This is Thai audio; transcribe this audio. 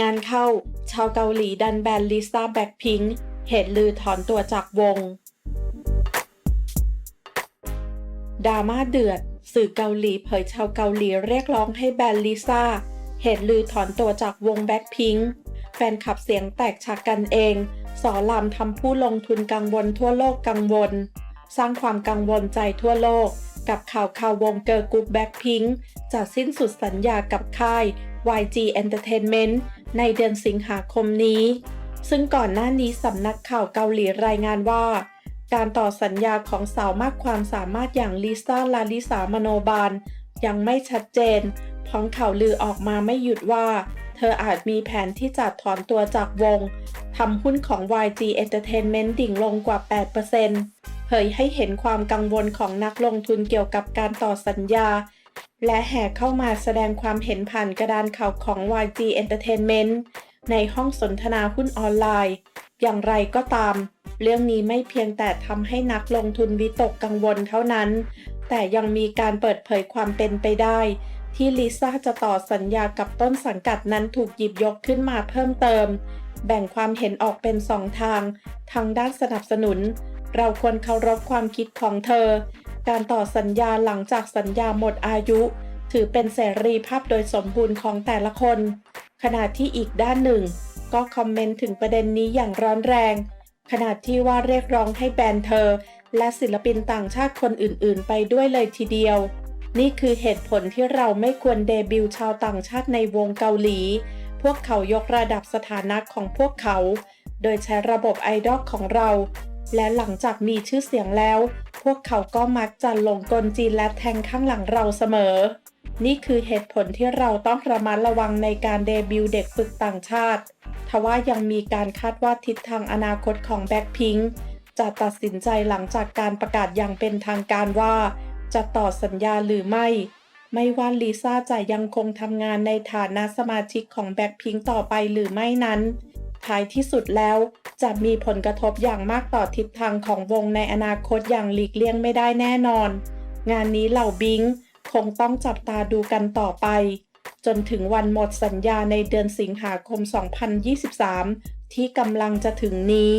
งานเข้า ชาวเกาหลีดันแบนลิซ่าแบ็คพิงค์เหตุลือถอนตัวจากวงดราม่าเดือด สื่อเกาหลีเผยชาวเกาหลีเรียกร้องให้แบนลิซ่า เหตุลือถอนตัวจากวงแบ็คพิงค์แฟนขับเสียงแตกฉากกันเอง สอลามทำผู้ลงทุนกังวลทั่วโลกกังวล สร้างความกังวลใจทั่วโลก กับข่าวข่าววงเกิร์ลกรุ๊ปแบ็คพิงค์จะสิ้นสุดสัญญากับค่าย YG Entertainment ในเดือนสิงหาคมนี้ ซึ่งก่อนหน้านี้สำนักข่าวเกาหลีรายงานว่า การต่อสัญญาของสาวมากความสามารถอย่างลิซ่าลาลิสามโนบาล ยังไม่ชัดเจน พร้อมข่าวลือออกมาไม่หยุดว่า เธออาจมีแผนที่จะถอนตัวจากวงทำหุ้นของ YG Entertainment ดิ่งลงกว่า 8%เผยให้เห็นความกังวลของนักลงทุนเกี่ยวกับการต่อสัญญา และแห่เข้ามาแสดงความเห็นผ่านกระดานข่าวของ YG Entertainment ในห้องสนทนาหุ้นออนไลน์ อย่างไรก็ตาม เรื่องนี้ไม่เพียงแต่ทำให้นักลงทุนวิตกกังวลเท่านั้น แต่ยังมีการเปิดเผยความเป็นไปได้ ที่ลิซ่าจะต่อสัญญากับต้นสังกัดนั้นถูกหยิบยกขึ้นมาเพิ่มเติม แบ่งความเห็นออกเป็นสองทาง ทางด้านสนับสนุน เราควรเคารพความคิดของเธอ การต่อสัญญาหลังจากสัญญาหมดอายุ ถือเป็นเสรีภาพโดยสมบูรณ์ของแต่ละคน ขณะที่อีกด้านหนึ่ง ก็คอมเมนต์ถึงประเด็นนี้อย่างร้อนแรง ขณะที่ว่าเรียกร้องให้แบนเธอ และศิลปินต่างชาติคนอื่นๆ ไปด้วยเลยทีเดียว นี่คือเหตุผลที่เราไม่ควรเดบิวต์ชาวต่างชาติในวงเกาหลี พวกเขายกระดับสถานะของพวกเขา โดยใช้ระบบไอดอลของเรา และหลังจากมีชื่อเสียงแล้ว วกเขาก็มักจะลงกลจีนและแทงข้างหลังเราเสมอ นี่คือเหตุผลที่เราต้องระมัดระวังในการเดบิวต์เด็กฝึกต่างชาติ ทว่ายังมีการคาดว่าทิศทางอนาคตของแบ็คพิงจะตัดสินใจหลังจากการประกาศอย่างเป็นทางการว่า จะต่อสัญญาหรือไม่ ไม่ว่าลิซ่าจะยังคงทำงานในฐานะสมาชิกของแบ็คพิงต่อไปหรือไม่นั้น ท้ายที่สุดแล้ว จะมีผลกระทบอย่างมากต่อทิศทางของวงในอนาคตอย่างหลีกเลี่ยงไม่ได้แน่นอน งานนี้เหล่าบิงคงต้องจับตาดูกันต่อไป จนถึงวันหมดสัญญาในเดือนสิงหาคม 2023 ที่กำลังจะถึงนี้